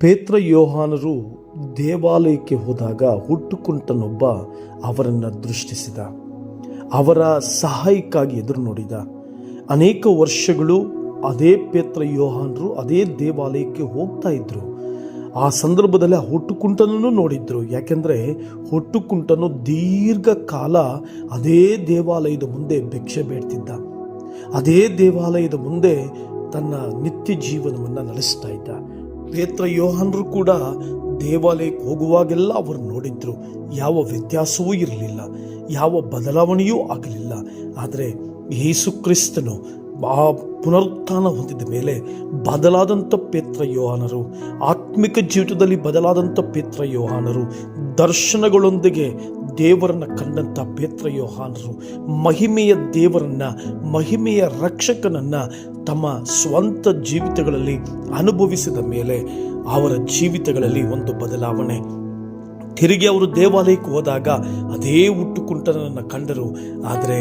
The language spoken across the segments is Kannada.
ಪೇತ್ರ ಯೋಹಾನರು ದೇವಾಲಯಕ್ಕೆ ಹೋದಾಗ ಹುಟ್ಟುಕುಂಟನೊಬ್ಬ ಅವರನ್ನು ದೃಷ್ಟಿಸಿದ. ಅವರ ಸಹಾಯಕ್ಕಾಗಿ ಎದುರು ನೋಡಿದ. ಅನೇಕ ವರ್ಷಗಳು ಅದೇ ಪೇತ್ರ ಯೋಹಾನರು ಅದೇ ದೇವಾಲಯಕ್ಕೆ ಹೋಗ್ತಾ ಇದ್ರು. ಆ ಸಂದರ್ಭದಲ್ಲಿ ಆ ಹುಟ್ಟುಕುಂಟನೂ ನೋಡಿದ್ರು. ಯಾಕೆಂದರೆ ಹುಟ್ಟುಕುಂಟನು ದೀರ್ಘಕಾಲ ಅದೇ ದೇವಾಲಯದ ಮುಂದೆ ಭಿಕ್ಷೆ ಬೇಡ್ತಿದ್ದ. ಅದೇ ದೇವಾಲಯದ ಮುಂದೆ ತನ್ನ ನಿತ್ಯ ಜೀವನವನ್ನು ನಡೆಸ್ತಾ ಇದ್ದ. ಪೇತ್ರ ಯೋಹನರು ಕೂಡ ದೇವಾಲಯಕ್ಕೆ ಹೋಗುವಾಗೆಲ್ಲ ಅವರು ನೋಡಿದ್ರು. ಯಾವ ವ್ಯತ್ಯಾಸವೂ ಇರಲಿಲ್ಲ. ಯಾವ ಬದಲಾವಣೆಯೂ ಆಗಲಿಲ್ಲ. ಆದರೆ ಯೇಸು ಕ್ರಿಸ್ತನು ಆ ಪುನರುತ್ಥಾನ ಹೊಂದಿದ ಮೇಲೆ ಬದಲಾದಂಥ ಪೇತ್ರ ಯೋಹಾನರು, ಆತ್ಮಿಕ ಜೀವಿತದಲ್ಲಿ ಬದಲಾದಂಥ ಪೇತ್ರ ಯೋಹಾನರು ದರ್ಶನಗಳೊಂದಿಗೆ ದೇವರನ್ನ ಕಂಡಂಥ ಪೇತ್ರ ಯೋಹಾನರು, ಮಹಿಮೆಯ ದೇವರನ್ನ, ಮಹಿಮೆಯ ರಕ್ಷಕನನ್ನ ತಮ್ಮ ಸ್ವಂತ ಜೀವಿತಗಳಲ್ಲಿ ಅನುಭವಿಸಿದ ಮೇಲೆ ಅವರ ಜೀವಿತಗಳಲ್ಲಿ ಒಂದು ಬದಲಾವಣೆ. ತಿರುಗಿ ಅವರು ದೇವಾಲಯಕ್ಕೆ ಹೋದಾಗ ಅದೇ ಹುಟ್ಟುಕುಂಟನನ್ನು ಕಂಡರು. ಆದರೆ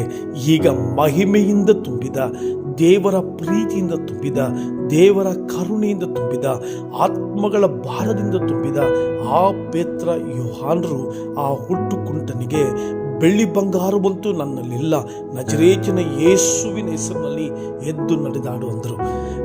ಈಗ ಮಹಿಮೆಯಿಂದ ತುಂಬಿದ ದೇವರ ಪ್ರೀತಿಯಿಂದ ತುಂಬಿದ ದೇವರ ಕರುಣೆಯಿಂದ ತುಂಬಿದ ಆತ್ಮಗಳ ಭಾರದಿಂದ ತುಂಬಿದ ಆ ಪೇತ್ರ ಯೋಹಾನರು ಆ ಹುಟ್ಟು ಕುಂಟನಿಗೆ ಬೆಳ್ಳಿ ಬಂಗಾರವಂತೂ ನನ್ನಲ್ಲಿಲ್ಲ. ನಜರೇಚಿನ ಯೇಸುವಿನ ಹೆಸರಿನಲ್ಲಿ ಎದ್ದು ನಡೆದಾಡು ಅಂದರು.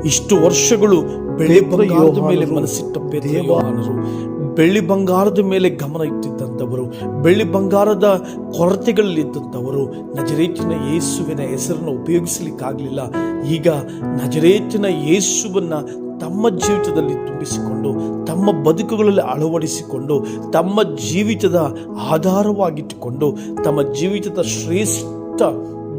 ಇಷ್ಟು ವರ್ಷಗಳು ಬೆಳೆ ಬಂಗಾರದ ಮೇಲೆ ಮನಸ್ಸಿಟ್ಟ ಪೇತ್ರ ಯೋಹಾನರು. ಬೆಳ್ಳಿ ಬಂಗಾರದ ಮೇಲೆ ಗಮನ ಇಟ್ಟಿದ್ದಂಥವರು, ಬೆಳ್ಳಿ ಬಂಗಾರದ ಕೊರತೆಗಳಲ್ಲಿದ್ದಂಥವರು ನಜರೇಚಿನ ಯೇಸುವಿನ ಹೆಸರನ್ನು ಉಪಯೋಗಿಸಲಿಕ್ಕಾಗಲಿಲ್ಲ. ಈಗ ನಜರೇಚಿನ ಯೇಸುವನ್ನು ತಮ್ಮ ಜೀವಿತದಲ್ಲಿ ತುಂಬಿಸಿಕೊಂಡು, ತಮ್ಮ ಬದುಕುಗಳಲ್ಲಿ ಅಳವಡಿಸಿಕೊಂಡು, ತಮ್ಮ ಜೀವಿತದ ಆಧಾರವಾಗಿಟ್ಟುಕೊಂಡು, ತಮ್ಮ ಜೀವಿತದ ಶ್ರೇಷ್ಠ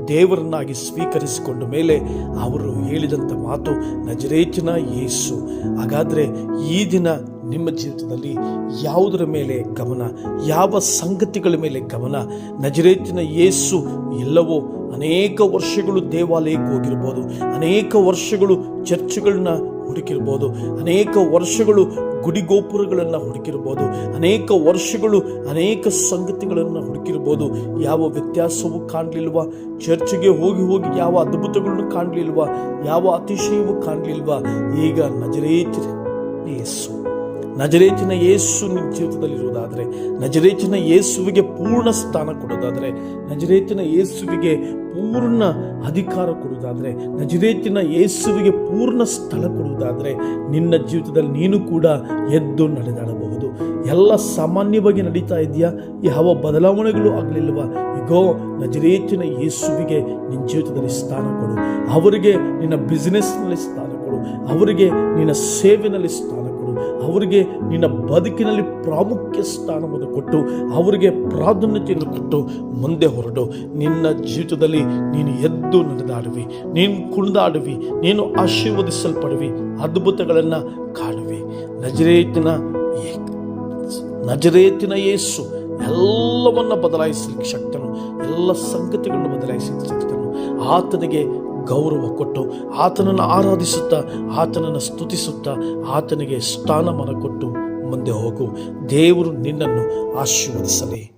ದೇವರನ್ನಾಗಿ ಸ್ವೀಕರಿಸಿಕೊಂಡ ಮೇಲೆ ಅವರು ಹೇಳಿದಂಥ ಮಾತು ನಜರೇಚಿನ ಯೇಸು. ಹಾಗಾದರೆ ಈ ದಿನ ನಿಮ್ಮ ಜೀವಿತದಲ್ಲಿ ಯಾವುದರ ಮೇಲೆ ಗಮನ, ಯಾವ ಸಂಗತಿಗಳ ಮೇಲೆ ಗಮನ? ನಜರೇತಿನ ಯೇಸು ಎಲ್ಲವೋ ಅನೇಕ ವರ್ಷಗಳು ದೇವಾಲಯಕ್ಕೆ ಹೋಗಿರ್ಬೋದು, ಅನೇಕ ವರ್ಷಗಳು ಚರ್ಚ್ಗಳನ್ನ ಹುಡುಕಿರ್ಬೋದು, ಅನೇಕ ವರ್ಷಗಳು ಗುಡಿಗೋಪುರಗಳನ್ನು ಹುಡುಕಿರ್ಬೋದು, ಅನೇಕ ವರ್ಷಗಳು ಅನೇಕ ಸಂಗತಿಗಳನ್ನು ಹುಡುಕಿರ್ಬೋದು. ಯಾವ ವ್ಯತ್ಯಾಸವೂ ಕಾಣಲಿಲ್ವ? ಚರ್ಚ್ಗೆ ಹೋಗಿ ಹೋಗಿ ಯಾವ ಅದ್ಭುತಗಳನ್ನು ಕಾಣಲಿಲ್ವ? ಯಾವ ಅತಿಶಯವೂ ಕಾಣಲಿಲ್ವ? ಈಗ ನಜರೇತಿನ ಯೇಸು ನಜರೇಚಿನ ಯೇಸು ನಿಮ್ಮ ಜೀವಿತದಲ್ಲಿರುವುದಾದರೆ ನಜರೇಚಿನ ಯೇಸುವಿಗೆ ಪೂರ್ಣ ಸ್ಥಾನ ಕೊಡೋದಾದರೆ ನಜರೇಚಿನ ಯೇಸುವಿಗೆ ಪೂರ್ಣ ಅಧಿಕಾರ ಕೊಡುವುದಾದರೆ ನಜರೇಚಿನ ಯೇಸುವಿಗೆ ಪೂರ್ಣ ಸ್ಥಳ ಕೊಡುವುದಾದರೆ, ನಿನ್ನ ಜೀವಿತದಲ್ಲಿ ನೀನು ಕೂಡ ಎದ್ದು ನಡೆದಾಡಬಹುದು. ಎಲ್ಲ ಸಾಮಾನ್ಯವಾಗಿ ನಡೀತಾ ಇದೆಯಾ? ಯಾವ ಬದಲಾವಣೆಗಳು ಆಗಲಿಲ್ವಾ ಈಗೋ ನಜರೇಚಿನ ಯೇಸುವಿಗೆ ನಿನ್ನ ಜೀವಿತದಲ್ಲಿ ಸ್ಥಾನ ಕೊಡು. ಅವರಿಗೆ ನಿನ್ನ ಬಿಸ್ನೆಸ್ನಲ್ಲಿ ಸ್ಥಾನ ಕೊಡು. ಅವರಿಗೆ ನಿನ್ನ ಸೇವೆನಲ್ಲಿ ಸ್ಥಾನ ಅವರಿಗೆ ನಿನ್ನ ಬದುಕಿನಲ್ಲಿ ಪ್ರಾಮುಖ್ಯ ಸ್ಥಾನವನ್ನು ಕೊಟ್ಟು, ಅವರಿಗೆ ಪ್ರಾಧಾನ್ಯತೆಯನ್ನು ಕೊಟ್ಟು ಮುಂದೆ ಹೊರಡು. ನಿನ್ನ ಜೀವಿತದಲ್ಲಿ ನೀನು ಎದ್ದು ನಡೆದಾಡುವಿ, ನೀನು ಕುಣಿದಾಡುವಿ, ನೀನು ಆಶೀರ್ವದಿಸಲ್ಪಡುವಿ, ಅದ್ಭುತಗಳನ್ನು ಕಾಣುವಿ. ನಜರೇತಿನ ನಜರೇತಿನ ಯೇಸು ಎಲ್ಲವನ್ನ ಬದಲಾಯಿಸಲಿಕ್ಕೆ ಶಕ್ತನು, ಎಲ್ಲ ಸಂಗತಿಗಳನ್ನು ಬದಲಾಯಿಸಲಿಕ್ಕೆ ಶಕ್ತನು. ಆತನಿಗೆ ಗೌರವ ಕೊಟ್ಟು ಆತನನ್ನು ಆರಾಧಿಸುತ್ತಾ ಆತನನ್ನು ಸ್ತುತಿಸುತ್ತಾ ಆತನಿಗೆ ಸ್ಥಾನಮಾನ ಕೊಟ್ಟು ಮುಂದೆ ಹೋಗು. ದೇವರು ನಿನ್ನನ್ನು ಆಶೀರ್ವದಿಸಲಿ.